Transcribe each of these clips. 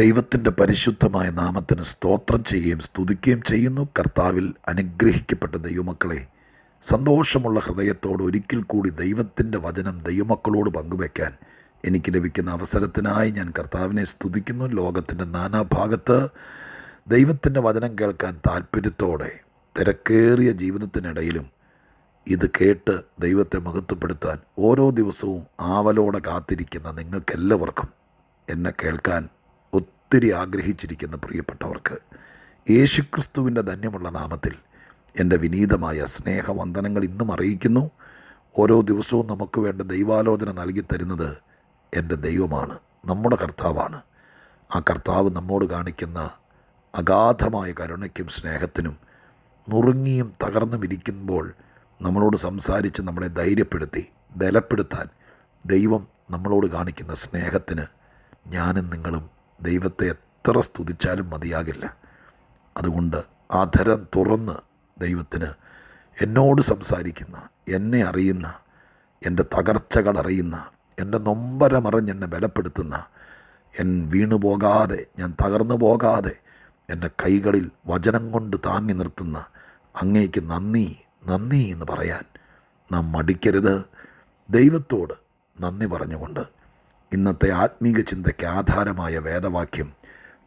ദൈവത്തിന്റെ പരിശുദ്ധമായ നാമത്തിന് സ്തോത്രം ചെയ്യുകയും സ്തുതിക്കുകയും ചെയ്യുന്നു. കർത്താവിൽ അനുഗ്രഹിക്കപ്പെട്ട ദൈവമക്കളെ സന്തോഷമുള്ള ഹൃദയത്തോട് ഒരിക്കൽ കൂടി ദൈവത്തിന്റെ വചനം ദൈവമക്കളോട് പങ്കുവയ്ക്കാൻ എനിക്ക് ലഭിക്കുന്ന അവസരത്തിനായി ഞാൻ കർത്താവിനെ സ്തുതിക്കുന്നു. ലോകത്തിന്റെ നാനാഭാഗത്ത് ദൈവത്തിന്റെ വചനം കേൾക്കാൻ താല്പര്യത്തോടെ തിരക്കേറിയ ജീവിതത്തിനിടയിലും ഇത് കേട്ട് ദൈവത്തെ മഹത്വപ്പെടുത്താൻ ഓരോ ദിവസവും ആവലോടെ കാത്തിരിക്കുന്ന നിങ്ങൾക്കെല്ലാവർക്കും എന്നെ കേൾക്കാൻ ഒത്തിരി ആഗ്രഹിച്ചിരിക്കുന്ന പ്രിയപ്പെട്ടവർക്ക് യേശുക്രിസ്തുവിന്റെ ധന്യമുള്ള നാമത്തിൽ എന്റെ വിനീതമായ സ്നേഹവന്ദനങ്ങൾ ഇന്നും അറിയിക്കുന്നു. ഓരോ ദിവസവും നമുക്ക് വേണ്ട ദൈവാലോചന നൽകി തരുന്നത് എന്റെ ദൈവമാണ് നമ്മുടെ കർത്താവാണ്. ആ കർത്താവ് നമ്മോട് കാണിക്കുന്ന അഗാധമായ കരുണയ്ക്കും സ്നേഹത്തിനും നുറുങ്ങിയും തകർന്നും ഇരിക്കുമ്പോൾ നമ്മളോട് സംസാരിച്ച് നമ്മളെ ധൈര്യപ്പെടുത്തി ബലപ്പെടുത്താൻ ദൈവം നമ്മളോട് കാണിക്കുന്ന സ്നേഹത്തിന് ഞാനും നിങ്ങളും ദൈവത്തെ എത്ര സ്തുതിച്ചാലും മതിയാകില്ല. അതുകൊണ്ട് ആ ധരം തുറന്ന് ദൈവത്തിന് എന്നോട് സംസാരിക്കുന്ന എന്നെ അറിയുന്ന എന്റെ തകർച്ചകൾ അറിയുന്ന എന്റെ നൊമ്പരമറിഞ്ഞ് എന്നെ ബലപ്പെടുത്തുന്ന എൻ വീണു പോകാതെ ഞാൻ തകർന്നു പോകാതെ എന്റെ കൈകളിൽ വചനം കൊണ്ട് താങ്ങി നിർത്തുന്ന അങ്ങേക്ക് നന്ദി നന്ദി എന്ന് പറയാൻ നാം മടിക്കരുത്. ദൈവത്തോട് നന്ദി പറഞ്ഞുകൊണ്ട് ഇന്നത്തെ ആത്മീക ചിന്തയ്ക്ക് ആധാരമായ വേദവാക്യം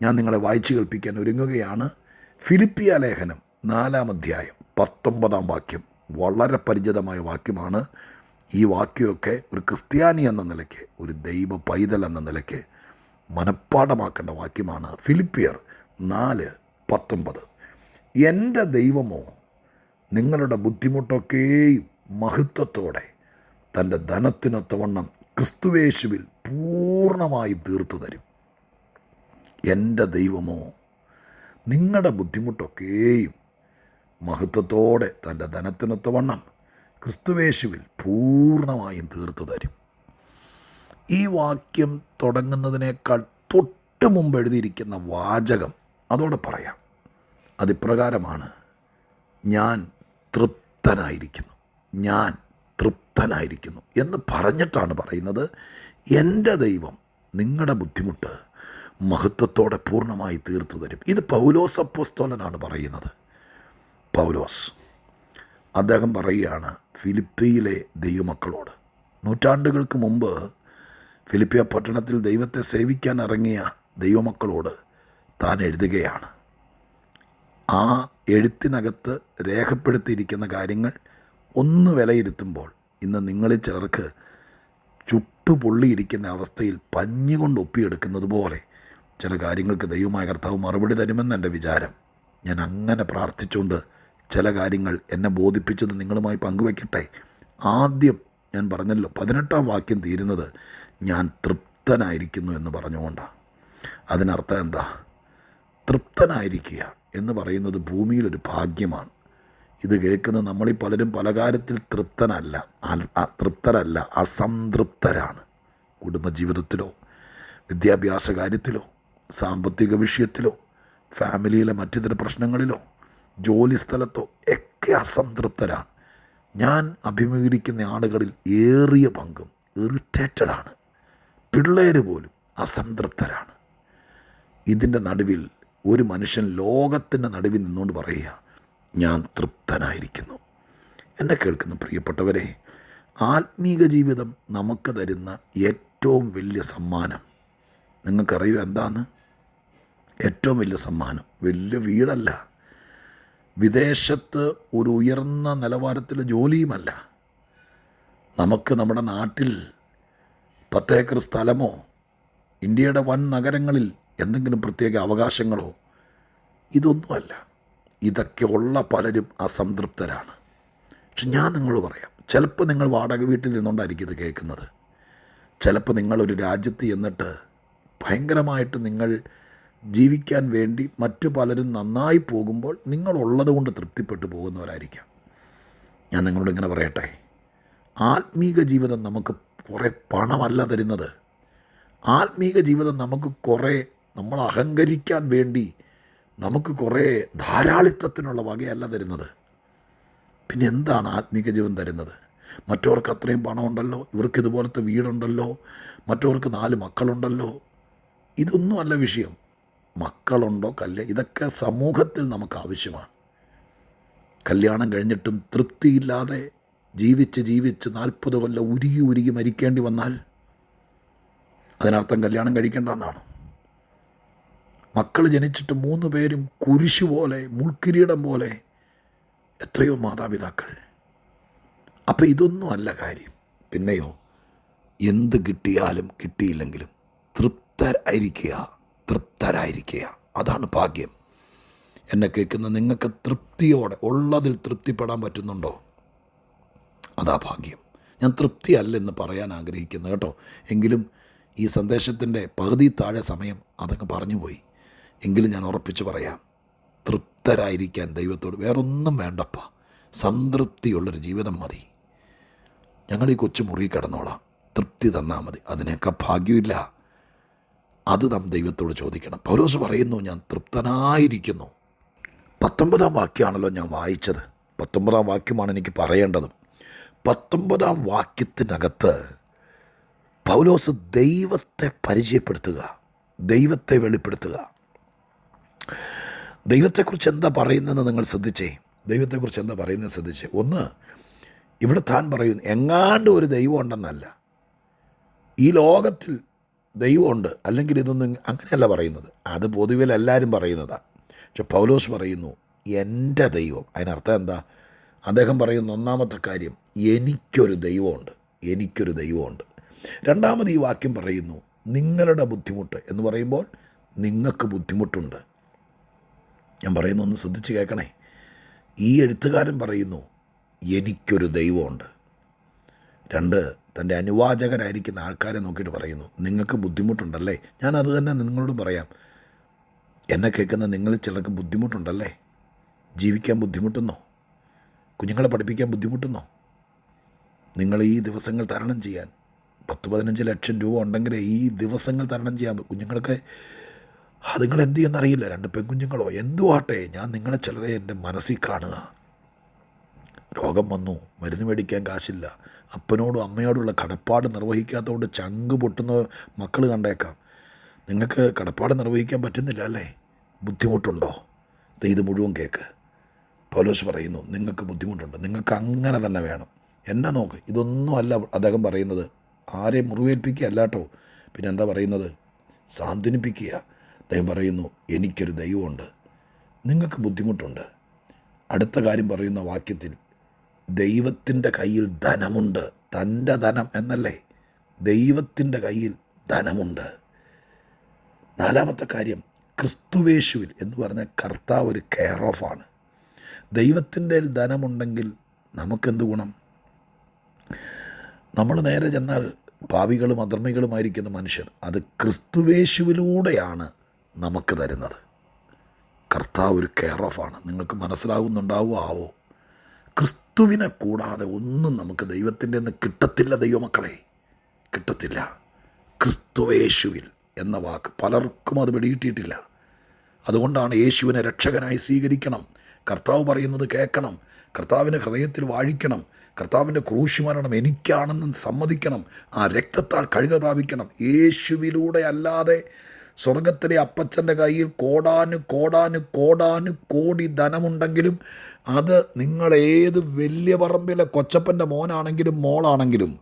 ഞാൻ നിങ്ങളെ വായിച്ചു കേൾപ്പിക്കാൻ ഒരുങ്ങുകയാണ്. ഫിലിപ്പിയ ലേഖനം നാലാം അധ്യായം പത്തൊമ്പതാം വാക്യം വളരെ പരിചിതമായ വാക്യമാണ്. ഈ വാക്യമൊക്കെ ഒരു ക്രിസ്ത്യാനി എന്ന നിലയ്ക്ക് ഒരു ദൈവ പൈതൽ എന്ന നിലയ്ക്ക് മനഃപ്പാടമാക്കേണ്ട വാക്യമാണ്. ഫിലിപ്പിയർ നാല് പത്തൊമ്പത്. എന്റെ ദൈവമോ നിങ്ങളുടെ ബുദ്ധിമുട്ടൊക്കെയും മഹത്വത്തോടെ തന്റെ ധനത്തിനൊത്തവണ്ണം ക്രിസ്തുവേശുവിൽ പൂർണമായി തീർത്തു തരും. എന്റെ ദൈവമോ നിങ്ങളുടെ ബുദ്ധിമുട്ടൊക്കെയും മഹത്വത്തോടെ തന്റെ ധനത്തിനൊത്തവണ്ണം ക്രിസ്തുവേശുവിൽ പൂർണമായും തീർത്തു തരും. ഈ വാക്യം തുടങ്ങുന്നതിനേക്കാൾ തൊട്ട് മുമ്പ് എഴുതിയിരിക്കുന്ന വാചകം അതോടെ പറയാം. അതിപ്രകാരമാണ് ഞാൻ തൃപ്തനായിരിക്കുന്നു. ഞാൻ തൃപ്തനായിരിക്കുന്നു എന്ന് പറഞ്ഞിട്ടാണ് പറയുന്നത്. എന്റെ ദൈവം നിങ്ങളുടെ ബുദ്ധിമുട്ട് മഹത്വത്തോടെ പൂർണമായി തീർത്തു തരും. ഇത് പൗലോസ് അപ്പോസ്തോലനാണ് പറയുന്നത്. പൗലോസ് അദ്ദേഹം പറയുകയാണ് ഫിലിപ്പിയിലെ ദൈവമക്കളോട്. നൂറ്റാണ്ടുകൾക്ക് മുമ്പ് ഫിലിപ്പിയ പട്ടണത്തിൽ ദൈവത്തെ സേവിക്കാൻ ഇറങ്ങിയ ദൈവമക്കളോട് താൻ എഴുതുകയാണ് ആ എഴുത്തിനകത്ത് രേഖപ്പെടുത്തിയിരിക്കുന്ന കാര്യങ്ങൾ ഒന്ന് വിലയിരുത്തുമ്പോൾ ഇന്ന് നിങ്ങളിൽ ചിലർക്ക് ചുട്ടുപൊള്ളിയിരിക്കുന്ന അവസ്ഥയിൽ പഞ്ഞുകൊണ്ട് ഒപ്പിയെടുക്കുന്നത് പോലെ ചില കാര്യങ്ങൾക്ക് ദൈവമായ കർത്താവ് മറുപടി തരുമെന്ന് എന്റെ വിചാരം. ഞാൻ അങ്ങനെ പ്രാർത്ഥിച്ചുകൊണ്ട് ചില കാര്യങ്ങൾ എന്നെ ബോധിപ്പിച്ചത് നിങ്ങളുമായി പങ്കുവെക്കട്ടെ ആദ്യം ഞാൻ പറഞ്ഞല്ലോ പതിനെട്ടാം വാക്യം തീരുന്നത് ഞാൻ തൃപ്തനായിരിക്കുന്നു എന്ന് പറഞ്ഞുകൊണ്ടാണ് അതിനർത്ഥം എന്താ? തൃപ്തനായിരിക്കുക എന്ന് പറയുന്നത് ഭൂമിയിലൊരു ഭാഗ്യമാണ്. ഇത് കേൾക്കുന്ന നമ്മളീ പലരും പല കാര്യത്തിൽ തൃപ്തനല്ല. തൃപ്തരല്ല അസംതൃപ്തരാണ്. കുടുംബജീവിതത്തിലോ വിദ്യാഭ്യാസ കാര്യത്തിലോ സാമ്പത്തിക വിഷയത്തിലോ ഫാമിലിയിലെ മറ്റു ചില പ്രശ്നങ്ങളിലോ ജോലി സ്ഥലത്തോ ഒക്കെ അസംതൃപ്തരാണ്. ഞാൻ അഭിമുഖീകരിക്കുന്ന ആളുകളിൽ ഏറിയ പങ്കും ഇറിറ്റേറ്റഡാണ് പിള്ളേർ പോലും അസംതൃപ്തരാണ്. ഇതിന്റെ നടുവിൽ ഒരു മനുഷ്യൻ ലോകത്തിന്റെ നടുവിൽ നിന്നുകൊണ്ട് പറയുക ഞാൻ തൃപ്തനായിരിക്കുന്നു. എന്നെ കേൾക്കുന്ന പ്രിയപ്പെട്ടവരെ ആത്മീക ജീവിതം നമുക്ക് തരുന്ന ഏറ്റവും വലിയ സമ്മാനം. നിങ്ങൾക്കറിയൂ എന്താണ്? ഏറ്റവും വലിയ സമ്മാനം. വലിയ വീടല്ല. വിദേശത്ത് ഒരു ഉയർന്ന നിലവാരത്തിലെ ജോലിയുമല്ല. നമുക്ക് നമ്മുടെ നാട്ടിൽ പത്തേക്കർ സ്ഥലമോ ഇന്ത്യയുടെ വൻ നഗരങ്ങളിൽ എന്തെങ്കിലും പ്രത്യേക അവകാശങ്ങളോ ഇതൊന്നുമല്ല. ഇതൊക്കെ ഉള്ള പലരും അസംതൃപ്തരാണ്. പക്ഷെ ഞാൻ നിങ്ങളോട് പറയാം ചിലപ്പോൾ നിങ്ങൾ വാടക വീട്ടിൽ നിന്നുകൊണ്ടായിരിക്കും ഇത് കേൾക്കുന്നത്. ചിലപ്പോൾ നിങ്ങളൊരു രാജ്യത്ത് ചെന്നിട്ട് ഭയങ്കരമായിട്ട് നിങ്ങൾ ജീവിക്കാൻ വേണ്ടി മറ്റു പലരും നന്നായി പോകുമ്പോൾ നിങ്ങളുള്ളത് കൊണ്ട് തൃപ്തിപ്പെട്ടു പോകുന്നവരായിരിക്കാം. ഞാൻ നിങ്ങളോട് ഇങ്ങനെ പറയട്ടെ ആത്മീക ജീവിതം നമുക്ക് കുറേ പണമല്ല തരുന്നത്. ആത്മീക ജീവിതം നമുക്ക് കുറേ നമ്മൾ അഹങ്കരിക്കാൻ വേണ്ടി നമുക്ക് കുറേ ധാരാളിത്തത്തിനുള്ള വകയല്ല തരുന്നത്. പിന്നെ എന്താണ് ആത്മീക ജീവൻ തരുന്നത്? മറ്റവർക്ക് അത്രയും പണമുണ്ടല്ലോ ഇവർക്ക് ഇതുപോലത്തെ വീടുണ്ടല്ലോ മറ്റവർക്ക് നാല് മക്കളുണ്ടല്ലോ. ഇതൊന്നുമല്ല വിഷയം. മക്കളുണ്ടോ കല്യ ഇതൊക്കെ സമൂഹത്തിൽ നമുക്ക് ആവശ്യമാണ്. കല്യാണം കഴിഞ്ഞിട്ടും തൃപ്തിയില്ലാതെ ജീവിച്ച് ജീവിച്ച് നാൽപ്പത് കൊല്ലം ഉരുകി ഉരുകി മരിക്കേണ്ടി വന്നാൽ അതിനർത്ഥം കല്യാണം കഴിക്കേണ്ടെന്നാണ് മക്കൾ ജനിച്ചിട്ട് മൂന്ന് പേരും കുരിശു പോലെ മുൾക്കിരീടം പോലെ എത്രയോ മാതാപിതാക്കൾ. അപ്പം ഇതൊന്നും അല്ല കാര്യം. പിന്നെയോ എന്ത് കിട്ടിയാലും കിട്ടിയില്ലെങ്കിലും തൃപ്തരായിരിക്കുക തൃപ്തരായിരിക്കുക. അതാണ് ഭാഗ്യം. എന്നെ കേൾക്കുന്ന നിങ്ങൾക്ക് തൃപ്തിയോടെ ഉള്ളതിൽ തൃപ്തിപ്പെടാൻ പറ്റുന്നുണ്ടോ? അതാ ഭാഗ്യം. ഞാൻ തൃപ്തിയല്ല എന്ന് പറയാൻ ആഗ്രഹിക്കുന്നു കേട്ടോ. എങ്കിലും ഈ സന്ദേശത്തിന്റെ പകുതി താഴെ സമയം അതങ്ങ് പറഞ്ഞു പോയി. എങ്കിലും ഞാൻ ഉറപ്പിച്ച് പറയാം തൃപ്തരായിരിക്കാൻ ദൈവത്തോട് വേറൊന്നും വേണ്ടപ്പ. സംതൃപ്തിയുള്ളൊരു ജീവിതം മതി. ഞങ്ങൾ ഈ കൊച്ചു മുറി കിടന്നോളാം. തൃപ്തി തന്നാൽ മതി. അതിനൊക്കെ ഭാഗ്യമില്ല. അത് നാം ദൈവത്തോട് ചോദിക്കണം. പൗലോസ് പറയുന്നു ഞാൻ തൃപ്തനായിരിക്കുന്നു. പത്തൊമ്പതാം വാക്യമാണല്ലോ ഞാൻ വായിച്ചത്. പത്തൊമ്പതാം വാക്യമാണ് എനിക്ക് പറയേണ്ടതും. പത്തൊമ്പതാം വാക്യത്തിനകത്ത് പൗലോസ് ദൈവത്തെ പരിചയപ്പെടുത്തുക ദൈവത്തെ വെളിപ്പെടുത്തുക. ദൈവത്തെക്കുറിച്ച് എന്താ പറയുന്നതെന്ന് നിങ്ങൾ ശ്രദ്ധിച്ചേ? ദൈവത്തെക്കുറിച്ച് എന്താ പറയുന്നത് ശ്രദ്ധിച്ചേ? ഒന്ന് ഇവിടെ താൻ പറയുന്നു എങ്ങാണ്ട് ഒരു ദൈവം ഉണ്ടെന്നല്ല. ഈ ലോകത്തിൽ ദൈവമുണ്ട് അല്ലെങ്കിൽ ഇതൊന്നും അങ്ങനെയല്ല പറയുന്നത്. അത് പൊതുവിൽ എല്ലാവരും പറയുന്നതാണ് പക്ഷെ പൗലോസ് പറയുന്നു എന്റെ ദൈവം. അതിനർത്ഥം എന്താ? അദ്ദേഹം പറയുന്ന ഒന്നാമത്തെ കാര്യം എനിക്കൊരു ദൈവമുണ്ട് എനിക്കൊരു ദൈവമുണ്ട്. രണ്ടാമത് ഈ വാക്യം പറയുന്നു നിങ്ങളുടെ ബുദ്ധിമുട്ട്. എന്ന് പറയുമ്പോൾ നിങ്ങൾക്ക് ബുദ്ധിമുട്ടുണ്ട്. ഞാൻ പറയുന്നൊന്ന് ശ്രദ്ധിച്ച് കേൾക്കണേ. ഈ എഴുത്തുകാരൻ പറയുന്നു എനിക്കൊരു ദൈവമുണ്ട്. രണ്ട് തന്റെ അനുവാചകരായിരിക്കുന്ന ആൾക്കാരെ നോക്കിയിട്ട് പറയുന്നു നിങ്ങൾക്ക് ബുദ്ധിമുട്ടുണ്ടല്ലേ? ഞാൻ അത് തന്നെ നിങ്ങളോട് പറയാം. എന്നെ കേൾക്കുന്ന നിങ്ങൾ ചിലർക്ക് ബുദ്ധിമുട്ടുണ്ടല്ലേ? ജീവിക്കാൻ ബുദ്ധിമുട്ടുന്നോ? കുഞ്ഞുങ്ങളെ പഠിപ്പിക്കാൻ ബുദ്ധിമുട്ടുന്നോ? നിങ്ങൾ ഈ ദിവസങ്ങൾ തരണം ചെയ്യാൻ പത്ത് പതിനഞ്ച് ലക്ഷം രൂപ ഉണ്ടെങ്കിൽ ഈ ദിവസങ്ങൾ തരണം ചെയ്യാൻ കുഞ്ഞുങ്ങൾക്ക് അതുങ്ങൾ എന്ത് ചെയ്യുമെന്നറിയില്ല രണ്ട് പെൺകുഞ്ഞുങ്ങളോ എന്തു ആട്ടെ ഞാൻ നിങ്ങളെ ചിലരെ എന്റെ മനസ്സിൽ കാണുക. രോഗം വന്നു മരുന്ന് മേടിക്കാൻ കാശില്ല. അപ്പനോടും അമ്മയോടുള്ള കടപ്പാട് നിർവഹിക്കാത്തതുകൊണ്ട് ചങ്ക് പൊട്ടുന്ന മക്കൾ കണ്ടേക്കാം. നിങ്ങൾക്ക് കടപ്പാട് നിർവഹിക്കാൻ പറ്റുന്നില്ല അല്ലേ? ബുദ്ധിമുട്ടുണ്ടോ? ഇത് മുഴുവൻ കേക്ക്. പൗലോസ് പറയുന്നു നിങ്ങൾക്ക് ബുദ്ധിമുട്ടുണ്ട്. നിങ്ങൾക്ക് അങ്ങനെ തന്നെ വേണം. എന്നെ നോക്ക് ഇതൊന്നും അല്ല അദ്ദേഹം പറയുന്നത്. ആരെയും മുറിവേൽപ്പിക്കുക അല്ലാട്ടോ പിന്നെ എന്താ പറയുന്നത്? സാന്ത്വനിപ്പിക്കുക. അദ്ദേഹം പറയുന്നു എനിക്കൊരു ദൈവമുണ്ട്. നിങ്ങൾക്ക് ബുദ്ധിമുട്ടുണ്ട്. അടുത്ത കാര്യം പറയുന്ന വാക്യത്തിൽ ദൈവത്തിന്റെ കയ്യിൽ ധനമുണ്ട്. തന്റെ ധനം എന്നല്ലേ? ദൈവത്തിന്റെ കയ്യിൽ ധനമുണ്ട്. നാലാമത്തെ കാര്യം ക്രിസ്തുവേശുവിൽ എന്ന് പറഞ്ഞ കർത്താവ് ഒരു കെയർ ഓഫാണ് ദൈവത്തിന്റെ ധനമുണ്ടെങ്കിൽ നമുക്കെന്ത് ഗുണം? നമ്മൾ നേരെ ചെന്നാൽ പാവികളും അധർമ്മികളുമായിരിക്കുന്ന മനുഷ്യർ അത് ക്രിസ്തുവേശുവിലൂടെയാണ് നമുക്ക് തരുന്നത്. കർത്താവ് ഒരു കെയർ ഓഫാണ് നിങ്ങൾക്ക് മനസ്സിലാകുന്നുണ്ടാവോ ആവോ. ക്രിസ്തുവിനെ കൂടാതെ ഒന്നും നമുക്ക് ദൈവത്തിന്റെ നിന്ന് കിട്ടത്തില്ല ദൈവമക്കളെ. കിട്ടത്തില്ല. ക്രിസ്തുവേശുവിൽ എന്ന വാക്ക് പലർക്കും അത് വെടിയിട്ടിട്ടില്ല. അതുകൊണ്ടാണ് യേശുവിനെ രക്ഷകനായി സ്വീകരിക്കണം. കർത്താവ് പറയുന്നത് കേൾക്കണം. കർത്താവിന്റെ ഹൃദയത്തിൽ വാഴിക്കണം. കർത്താവിന്റെ ക്രൂശി മരണം എനിക്കാണെന്ന് സമ്മതിക്കണം. ആ രക്തത്താൽ കഴുക പ്രാപിക്കണം യേശുവിലൂടെ അല്ലാതെ സ്വർഗത്തിലെ അപ്പച്ചന്റെ കയ്യിൽ കോടാനു കോടാനു കോടാനു കോടി ധനമുണ്ടെങ്കിലും അത് നിങ്ങളേത് വലിയ പറമ്പിലെ കൊച്ചപ്പന്റെ മോനാണെങ്കിലും മോളാണെങ്കിലും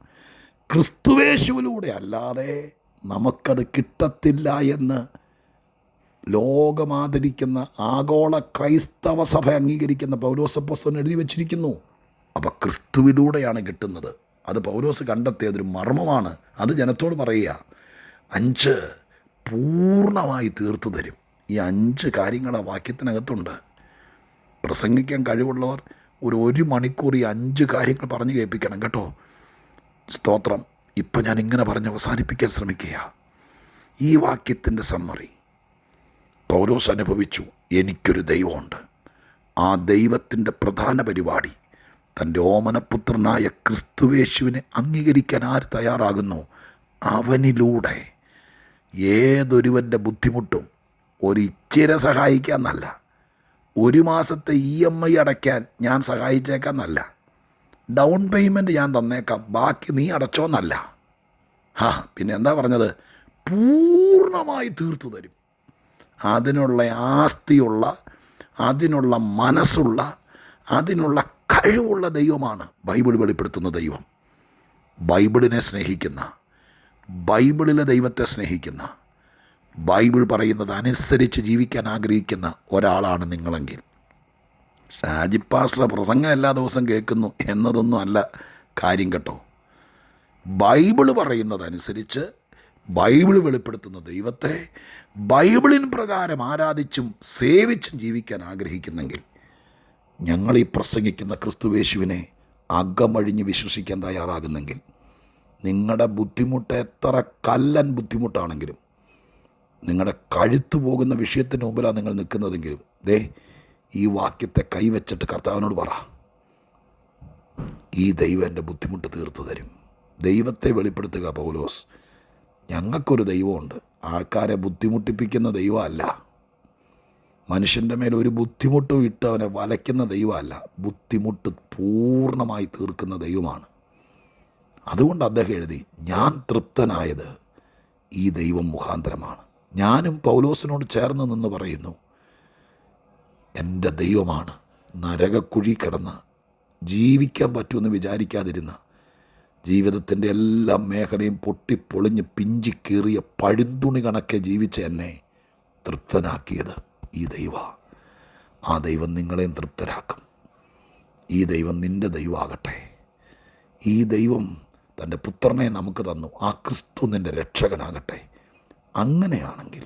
ക്രിസ്തുവേശുവിലൂടെ അല്ലാതെ നമുക്കത് കിട്ടത്തില്ല എന്ന് ലോകമാദരിക്കുന്ന ആഗോള ക്രൈസ്തവ സഭ അംഗീകരിക്കുന്ന പൗരോസപ്പസ്വൻ എഴുതി വച്ചിരിക്കുന്നു. അപ്പോൾ ക്രിസ്തുവിലൂടെയാണ് കിട്ടുന്നത്. അത് പൗലോസ് കണ്ടെത്തിയതൊരു മർമ്മമാണ്. അത് ജനത്തോട് പറയുക അഞ്ച് പൂർണമായി തീർത്തു തരും. ഈ അഞ്ച് കാര്യങ്ങൾ ആ വാക്യത്തിനകത്തുണ്ട്. പ്രസംഗിക്കാൻ കഴിവുള്ളവർ ഒരു ഒരു മണിക്കൂർ ഈ അഞ്ച് കാര്യങ്ങൾ പറഞ്ഞു കേൾപ്പിക്കണം കേട്ടോ. സ്തോത്രം. ഇപ്പം ഞാൻ ഇങ്ങനെ പറഞ്ഞ് അവസാനിപ്പിക്കാൻ ശ്രമിക്കുക ഈ വാക്യത്തിന്റെ സമ്മറി. പൗരോസ് അനുഭവിച്ചു എനിക്കൊരു ദൈവമുണ്ട്. ആ ദൈവത്തിന്റെ പ്രധാന പരിപാടി തന്റെ ഓമനപുത്രനായ ക്രിസ്തുവേശുവിനെ അംഗീകരിക്കാൻ ആര് തയ്യാറാകുന്നു? അവനിലൂടെ. ഏതൊരുവന്റെ ബുദ്ധിമുട്ടും ഒരിച്ചിര നല്ല ഒരു മാസത്തെ ഇ എം ഐ അടയ്ക്കാൻ ഞാൻ സഹായിച്ചേക്കാമെന്നല്ല ഡൗൺ പേയ്മെന്റ് ഞാൻ തന്നേക്കാം. ബാക്കി നീ അടച്ചോന്നല്ല. ഹാ പിന്നെ എന്താ പറഞ്ഞത്? പൂർണമായി തീർത്തു തരും. അതിനുള്ള ആസ്തിയുള്ള അതിനുള്ള മനസ്സുള്ള അതിനുള്ള കഴിവുള്ള ദൈവമാണ് ബൈബിൾ വെളിപ്പെടുത്തുന്ന ദൈവം. ബൈബിളിനെ സ്നേഹിക്കുന്ന ബൈബിളിലെ ദൈവത്തെ സ്നേഹിക്കുന്ന ബൈബിൾ പറയുന്നത് അനുസരിച്ച് ജീവിക്കാൻ ആഗ്രഹിക്കുന്ന ഒരാളാണ് നിങ്ങളെങ്കിൽ. ഷാജിപ്പാസ്റ്റർ പ്രസംഗം എല്ലാ ദിവസവും കേൾക്കുന്നു എന്നതൊന്നും അല്ല കാര്യം കേട്ടോ. ബൈബിൾ പറയുന്നതനുസരിച്ച് ബൈബിൾ വെളിപ്പെടുത്തുന്ന ദൈവത്തെ ബൈബിളിൻ പ്രകാരം ആരാധിച്ചും സേവിച്ചും ജീവിക്കാൻ ആഗ്രഹിക്കുന്നെങ്കിൽ ഞങ്ങൾ ഈ പ്രസംഗിക്കുന്ന ക്രിസ്തുവേശുവിനെ അകമഴിഞ്ഞ് വിശ്വസിക്കാൻ തയ്യാറാകുന്നെങ്കിൽ നിങ്ങളുടെ ബുദ്ധിമുട്ട് എത്ര കല്ലൻ ബുദ്ധിമുട്ടാണെങ്കിലും നിങ്ങളുടെ കഴുത്തു പോകുന്ന വിഷയത്തിന് മുമ്പിലാണ് നിങ്ങൾ നിൽക്കുന്നതെങ്കിലും ദേ ഈ വാക്യത്തെ കൈവച്ചിട്ട് കർത്താവിനോട് പറ. ഈ ദൈവം എന്റെ ബുദ്ധിമുട്ട് തീർത്തു തരും. ദൈവത്തെ വെളിപ്പെടുത്തുക പൗലോസ്. ഞങ്ങൾക്കൊരു ദൈവമുണ്ട്. ആൾക്കാരെ ബുദ്ധിമുട്ടിപ്പിക്കുന്ന ദൈവമല്ല. മനുഷ്യന്റെ മേൽ ഒരു ബുദ്ധിമുട്ടും ഇട്ട് അവനെ വലയ്ക്കുന്ന ദൈവമല്ല. ബുദ്ധിമുട്ട് പൂർണമായി തീർക്കുന്ന ദൈവമാണ്. അതുകൊണ്ട് അദ്ദേഹം എഴുതി ഞാൻ തൃപ്തനായത് ഈ ദൈവം മുഖാന്തരമാണ്. ഞാനും പൗലോസിനോട് ചേർന്ന് നിന്ന് പറയുന്നു എന്റെ ദൈവമാണ് നരകക്കുഴി കിടന്ന് ജീവിക്കാൻ പറ്റുമെന്ന് വിചാരിക്കാതിരുന്ന ജീവിതത്തിന്റെ എല്ലാ മേഖലയും പൊട്ടിപ്പൊളിഞ്ഞ് പിഞ്ചി കീറിയ പഴുന്തുണി കണക്കെ ജീവിച്ച എന്നെ തൃപ്തനാക്കിയത് ഈ ദൈവ. ആ ദൈവം നിങ്ങളെയും തൃപ്തരാക്കും. ഈ ദൈവം നിന്റെ ദൈവമാകട്ടെ. ഈ ദൈവം തന്റെ പുത്രനെ നമുക്ക് തന്നു. ആ ക്രിസ്തു നിന്റെ രക്ഷകനാകട്ടെ. അങ്ങനെയാണെങ്കിൽ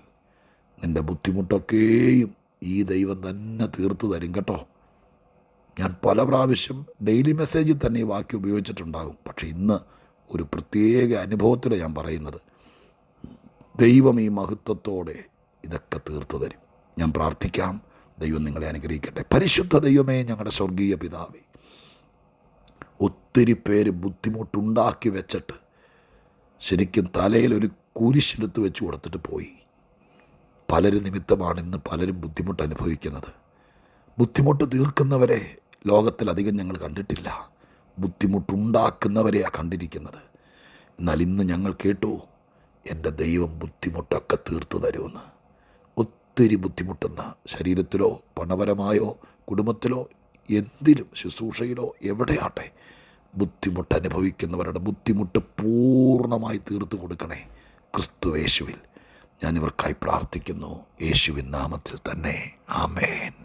നിന്റെ ബുദ്ധിമുട്ടൊക്കെയും ഈ ദൈവം തന്നെ തീർത്തു തരും കേട്ടോ. ഞാൻ പല പ്രാവശ്യം ഡെയിലി മെസ്സേജിൽ തന്നെ ഈ വാക്യം ഉപയോഗിച്ചിട്ടുണ്ടാകും. പക്ഷേ ഇന്ന് ഒരു പ്രത്യേക അനുഭവത്തിൽ ഞാൻ പറയുന്നത്. ദൈവം ഈ മഹത്വത്തോടെ ഇതൊക്കെ തീർത്തു തരും. ഞാൻ പ്രാർത്ഥിക്കാം. ദൈവം നിങ്ങളെ അനുഗ്രഹിക്കട്ടെ. പരിശുദ്ധ ദൈവമേ ഞങ്ങളുടെ സ്വർഗീയ പിതാവേ ഒത്തിരി പേര് ബുദ്ധിമുട്ടുണ്ടാക്കി വെച്ചിട്ട് ശരിക്കും തലയിൽ ഒരു കുരിശെടുത്ത് വെച്ച് കൊടുത്തിട്ട് പോയി. പലരും നിമിത്തമാണ് ഇന്ന് പലരും ബുദ്ധിമുട്ട് അനുഭവിക്കുന്നത്. ബുദ്ധിമുട്ട് തീർക്കുന്നവരെ ലോകത്തിലധികം ഞങ്ങൾ കണ്ടിട്ടില്ല. ബുദ്ധിമുട്ടുണ്ടാക്കുന്നവരെയാണ് കണ്ടിരിക്കുന്നത്. എന്നാൽ ഇന്ന് ഞങ്ങൾ കേട്ടു എന്റെ ദൈവം ബുദ്ധിമുട്ടൊക്കെ തീർത്തു തരുമെന്ന്. ഒത്തിരി ബുദ്ധിമുട്ടെന്ന്. ശരീരത്തിലോ പണപരമായോ കുടുംബത്തിലോ എന്തിലും ശുശ്രൂഷയിലോ എവിടെയാട്ടെ ബുദ്ധിമുട്ട് അനുഭവിക്കുന്നവരുടെ ബുദ്ധിമുട്ട് പൂർണമായി തീർത്തു കൊടുക്കണേ ക്രിസ്തു യേശുവിൽ. ഞാനിവർക്കായി പ്രാർത്ഥിക്കുന്നു. യേശുവിൻ നാമത്തിൽ തന്നെ. ആമേൻ.